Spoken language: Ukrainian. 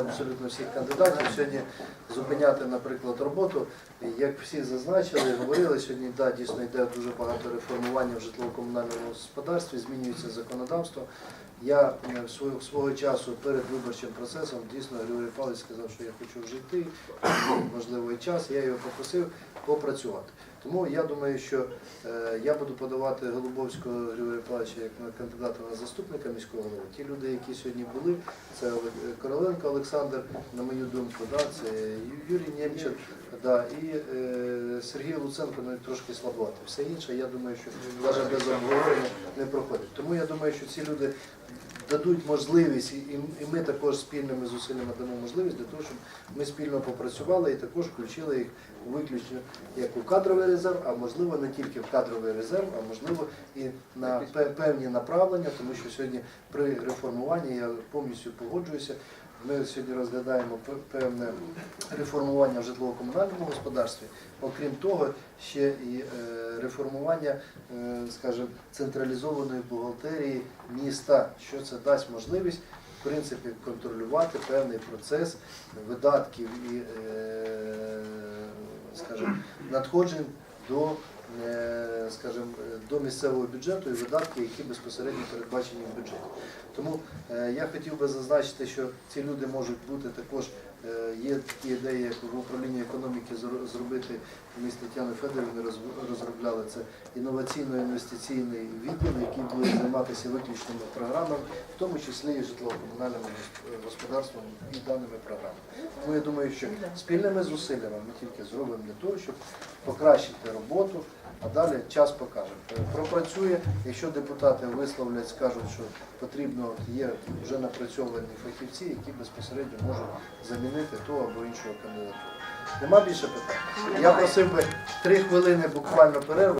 абсолютно всіх кандидатів. Сьогодні зупиняти, наприклад, роботу, як всі зазначили, говорили, сьогодні да, дійсно йде дуже багато реформування в житлово-комунальному господарстві, змінюється законодавство. Я е, свого, свого часу перед виборчим процесом дійсно Григорій Павлович сказав, що я хочу йти, можливо, час. Я його попросив попрацювати. Тому я думаю, що е, я буду подавати Голубовського Григорія Павловича як кандидата на заступника міського голови. Ті люди, які сьогодні були, це Короленко Олександр, на мою думку, да, це Юрій Нємчик, да, і е, Сергій Луценко навіть трошки слабувати. Все інше, я думаю, що навіть без обговорення не проходить. Тому я думаю, що ці люди дадуть можливість, і, ми також спільними зусиллями дамо можливість для того, щоб ми спільно попрацювали і також включили їх виключно як у кадровий резерв, а можливо не тільки в кадровий резерв, а можливо і на певні направлення, тому що сьогодні при реформуванні я повністю погоджуюся. Ми сьогодні розглядаємо пе- певне реформування в житлово-комунальному господарстві. Окрім того, ще і е, реформування, е, скажімо, централізованої бухгалтерії міста, що це дасть можливість в принципі контролювати певний процес видатків і, е, скажімо, надходжень до, скажімо, до місцевого бюджету і видатки, які безпосередньо передбачені в бюджеті. Тому е, я хотів би зазначити, що ці люди можуть бути також. Е, Є такі ідеї, як в управлінні економіки зробити ми з Тетяною Федорівною роз- розробляли це інноваційно-інвестиційний відділ, який буде займатися виключними програмами, в тому числі і житлово-комунальним гос- господарством і даними програмами. Тому я думаю, що спільними зусиллями ми тільки зробимо для того, щоб покращити роботу, а далі час покаже. Е, Пропрацює, якщо депутати висловлять, скажуть, що потрібно, от є вже напрацьовані фахівці, які безпосередньо можуть замінити ту або іншу кандидатуру. Нема більше питань. Я просив би три хвилини буквально перерви.